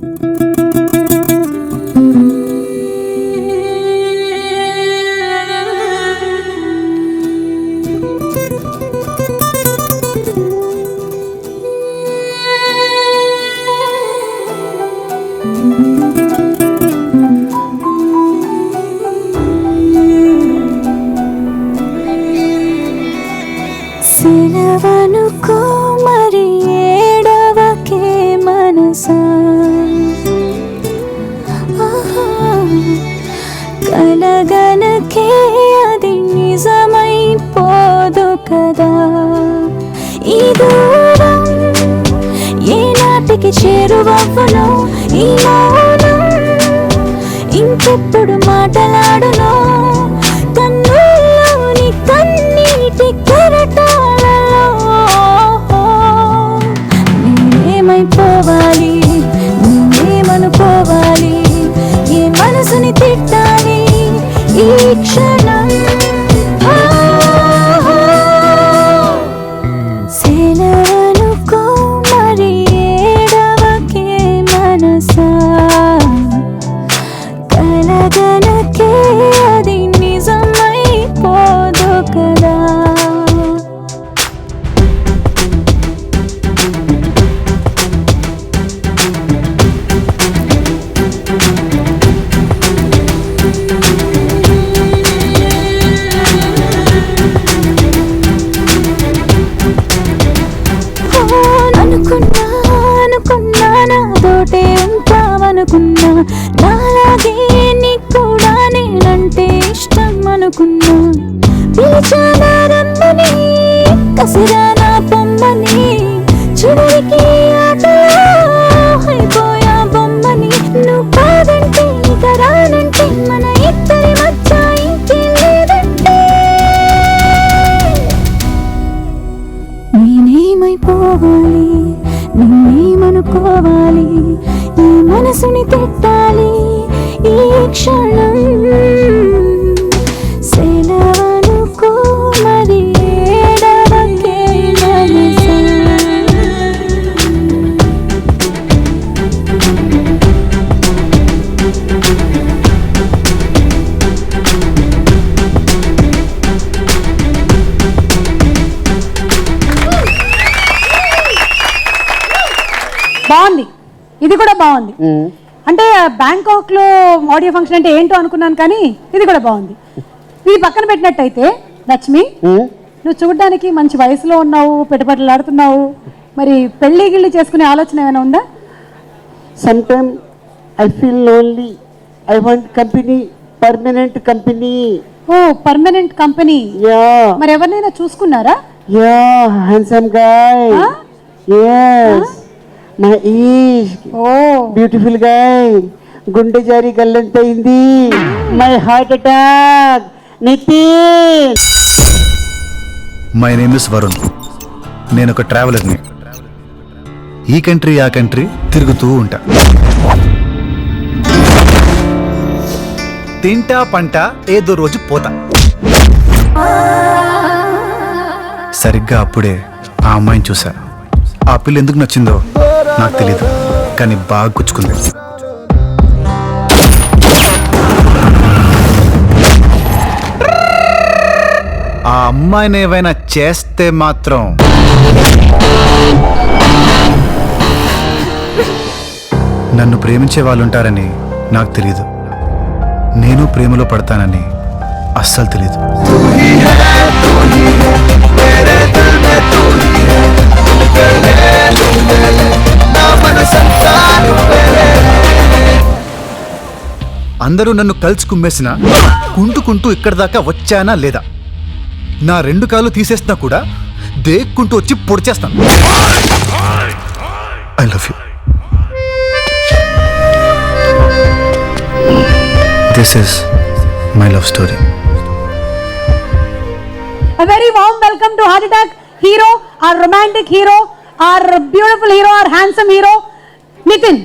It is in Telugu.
Música గనకే అది నిజమైపోదు కదా. ఈ దూరం ఏనాటికి చేరువవ్వను ఈ మౌనం ఇంకెప్పుడు They never పిలిచానా రమ్మని కసిరానా పొమ్మని చివరికి ఆటలో అయిపోయా బొమ్మని. నువ్వు కాదంటే ఇక రానంటే మన ఇద్దరి మధ్య ఇంకేం లేదంటే. నేనేమైపోవాలి నిన్నేమనుకోవాలి ఈ మనసుని తిట్టా బాగుంది. ఇది కూడా బాగుంది. అంటే బ్యాంకాక్లో ఆడియో ఫంక్షన్ అంటే ఏంటో అనుకున్నాను కానీ ఇది కూడా బాగుంది. ఇది పక్కన పెట్టినట్టయితే లక్ష్మి నువ్వు చూడడానికి మంచి వయసులో ఉన్నావు పెట్టుబడులాడుతున్నావు. మరి పెళ్ళి గిళ్ళి చేసుకునే ఆలోచన ఏమైనా ఉందా? Sometimes I feel lonely. I want company, permanent company. ఓ పర్మనెంట్ కంపెనీ Yeah, మరి ఎవరినైనా చూసుకున్నారా? Handsome guy. Huh? Yes, నా ఈ ఓ beautiful గుండె జారి గల్లంతైంది. My heart attack Nitin my name is Varun నేను ఒక ట్రావెలర్ని ఈ కంట్రీ ఆ కంట్రీ తిరుగుతూ ఉంటా. తింటా పంట ఏదో రోజు పోతా. సరిగ్గా అప్పుడే ఆ అమ్మాయిని చూసా. ఆ పిల్ల ఎందుకు నచ్చిందో. నాకు తెలీదు కానీ బాగా గుచ్చుకుంది. ఆ అమ్మాయిని ఏవైనా చేస్తే మాత్రం నన్ను ప్రేమించే వాళ్ళు ఉంటారని నాకు తెలియదు నేను ప్రేమలో పడతానని అస్సలు తెలియదు అందరూ నన్ను కలిసి కుమ్మేసిన కుంటుకుంటూ ఇక్కడి దాకా వచ్చానా లేదా నా రెండు కాళ్ళు తీసేసినా కూడా దేక్కుంటూ వచ్చి పొడిచేస్తాను I love you this is my love story A very warm welcome to Heart Attack hero, our romantic hero, our beautiful hero, our handsome hero, Nitin.